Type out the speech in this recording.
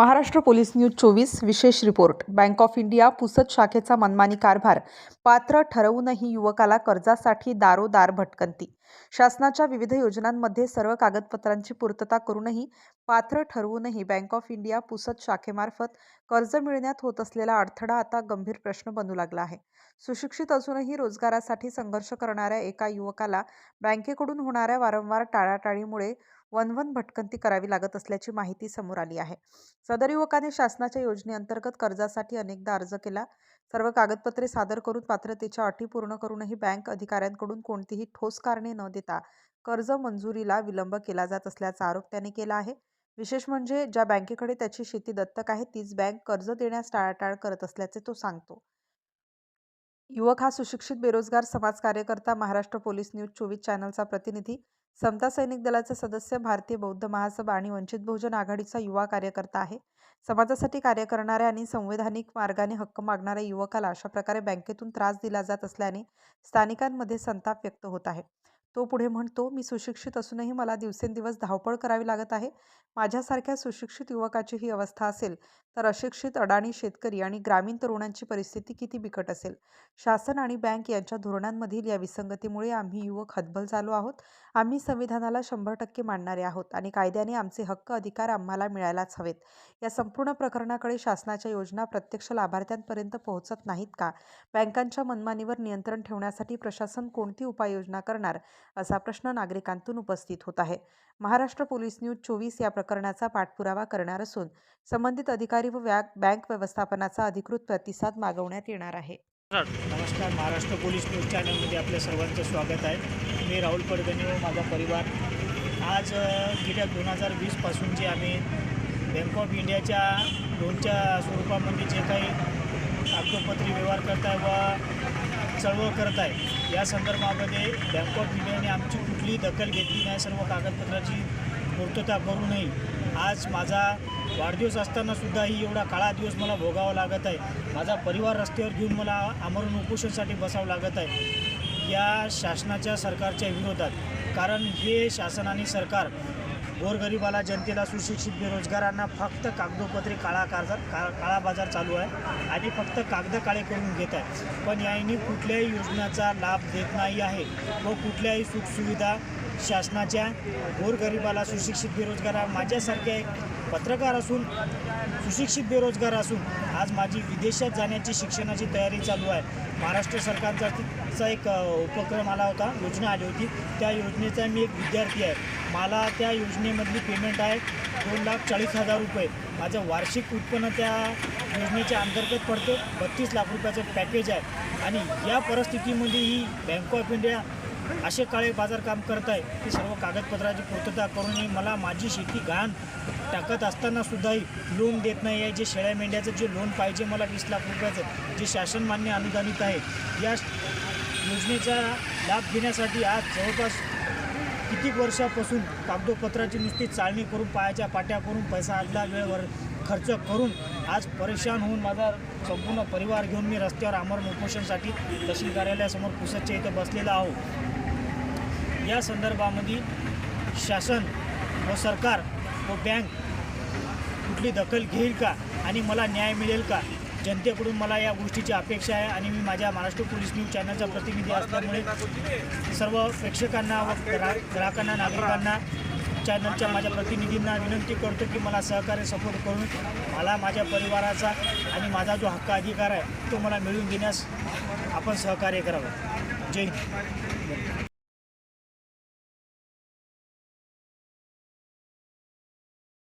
Maharashtra police news चोवीस विशेष report. Bank of India Pusad शाखेचा मनमानी कारभार. पात्र ठरवूनही युवकाला कर्जासाठी दारोदार भटकंती. शासनाच्या विविध योजनांमध्ये सर्व कागदपत्रांची पूर्तता करूनही पात्र ठरवूनही बँक ऑफ इंडिया पुसद शाखेमार्फत कर्ज मिळण्यात होत असलेला अडथळा आता गंभीर प्रश्न बनू लागला आहे. सुशिक्षित असूनही रोजगारासाठी संघर्ष करणाऱ्या एका युवकाला बँकेकडून होणाऱ्या वारंवार टाळाटाळीमुळे वनवन भटकंती करावी लागत असल्याची माहिती समोर आली आहे. सदर युवकाने शासनाच्या योजनेअंतर्गत कर्जासाठी अनेकदा अर्ज केला. सर्व कागदपत्रे सादर करून पात्रतेच्या अटी पूर्ण करूनही बँक अधिकाऱ्यांकडून कोणतीही ठोस कारणे न देता कर्ज मंजुरीला विलंब केला जात असल्याचा आरोप त्याने केला आहे. विशेष म्हणजे ज्या बँकेकडे त्याची शेती दत्तक आहे तीच बँक कर्ज देण्यास टाळाटाळ करत असल्याचे तो सांगतो. युवक हा सुशिक्षित बेरोजगार समाज कार्यकर्ता महाराष्ट्र पोलीस न्यूज चोवीस चॅनलचा प्रतिनिधी. समता सैनिक दलाचे सदस्य भारतीय बौद्ध महासभा आणि वंचित बहुजन आघाडीचा युवा कार्यकर्ता आहे. समाजासाठी कार्य करणाऱ्या आणि संवैधानिक मार्गाने हक्क मागणाऱ्या युवकाला अशा प्रकारे बँकेतून त्रास दिला जात असल्याने स्थानिकांमध्ये संताप व्यक्त होत आहे. तो पुढे म्हणतो मी सुशिक्षित असूनही मला दिवसेंदिवस धावपळ करावी लागत आहे. माझ्यासारख्या सुशिक्षित युवकाची ही अवस्था असेल तर अशिक्षित अडाणी शेतकरी आणि ग्रामीण तरुणांची परिस्थिती किती बिकट असेल? शासन आणि बँक यांच्या धोरणांमधील या विसंगतीमुळे आम्ही युवक हतबल झालो आहोत. आम्ही संविधानाला शंभर टक्के मानणारे आहोत आणि कायद्याने आमचे हक्क अधिकार आम्हाला मिळायलाच हवेत. या संपूर्ण प्रकरणाकडे शासनाच्या योजना प्रत्यक्ष लाभार्थ्यांपर्यंत पोहोचत नाहीत का? बँकांच्या मनमानीवर नियंत्रण ठेवण्यासाठी प्रशासन कोणती उपाययोजना करणार? असा प्रश्न नागरिकांतून उपस्थित होत आहे. महाराष्ट्र पोलीस न्यूज चोवीस या प्रकरणाचा पाठपुरावा करणार असून संबंधित अधिकारी व व्या बँक व्यवस्थापनाचा अधिकृत प्रतिसाद मागवण्यात येणार आहे. नमस्कार महाराष्ट्र पोलीस न्यूज चॅनलमध्ये आपल्या सर्वांचं स्वागत आहे. मी राहुल पडगणे व माझा परिवार. आज गेल्या दोन हजार वीसपासून जे आम्ही बँक ऑफ इंडियाच्या लोनच्या स्वरूपामध्ये जे काही कागदोपत्री व्यवहार करताय व चळवळ करत आहे. या संदर्भामध्ये बँक ऑफ इंडियाने आमची कुठलीही दखल घेतली नाही. सर्व कागदपत्राची पूर्तता करूनही आज माझा वाढदिवस असतानासुद्धाही एवढा काळा दिवस मला भोगावा लागत आहे. माझा परिवार रस्त्यावर घेऊन मला आमरण उपोषणसाठी बसावं लागत आहे. या शासनाच्या सरकारच्या विरोधात. कारण हे शासन आणि सरकार गोरगरिबाला जनतेला सुशिक्षित बेरोजगारांना फक्त कागदोपत्रे काळा कारभार का काळा बाजार चालू आहे आणि फक्त कागद काळे करून घेत आहे पण यांनी कुठल्याही योजनाचा लाभ देत नाही आहे व कुठल्याही सुखसुविधा शासनाच्या गोरगरिबाला सुशिक्षित बेरोजगारा माझ्यासारखे एक पत्रकार असून सुशिक्षित बेरोजगार असून आज माझी विदेशात जाण्याची शिक्षणाची तयारी चालू आहे. महाराष्ट्र सरकारचा चा एक उपक्रम आला होता योजना आली होती. त्या योजनेचा मी एक विद्यार्थी आहे. मला त्या योजनेमधली पेमेंट आहे दोन लाख चाळीस हजार रुपये. माझं वार्षिक उत्पन्न त्या योजनेच्या अंतर्गत पडते. बत्तीस लाख रुपयाचं पॅकेज आहे. आणि या परिस्थितीमध्ये ही बँक ऑफ इंडिया असे काळे बाजार काम करत आहे. की सर्व कागदपत्राची पूर्तता करूनही मला माझी शेती घाण टाकत असताना सुद्धाही लोन देत नाही आहे. जे शेळ्या मेंढ्याचं जे लोन पाहिजे मला वीस लाख रुपयाचं जे शासन मान्य अनुदानित आहे या योजनेचा लाभ घेण्यासाठी आज जवळपास कितीक वर्षापासून कागदोपत्राची नुसती चाळणी करून पायाच्या पाट्या करून पैसा आदला वेळेवर खर्च करून आज परेशान होऊन माझा संपूर्ण परिवार घेऊन मी रस्त्यावर आमरण उपोषणसाठी तहसील कार्यालयासमोर पुसदच्या इथं बसलेला आहो. या संदर्भामध्ये शासन व सरकार व बँक कुठली दखल घेईल का आणि मला न्याय मिळेल का? जनतेकडून मला या गोष्टीची अपेक्षा आहे आणि मी माझ्या महाराष्ट्र पोलीस न्यूज चॅनलचा प्रतिनिधी असल्यामुळे सर्व प्रेक्षकांना व ग्रा ग्राहकांना नागरिकांना चॅनलच्या माझ्या प्रतिनिधींना विनंती करतो की मला सहकार्य सपोर्ट करून मला माझ्या परिवाराचा आणि माझा जो हक्क अधिकार आहे तो मला मिळवून देण्यास आपण सहकार्य करावं. जय हिंद.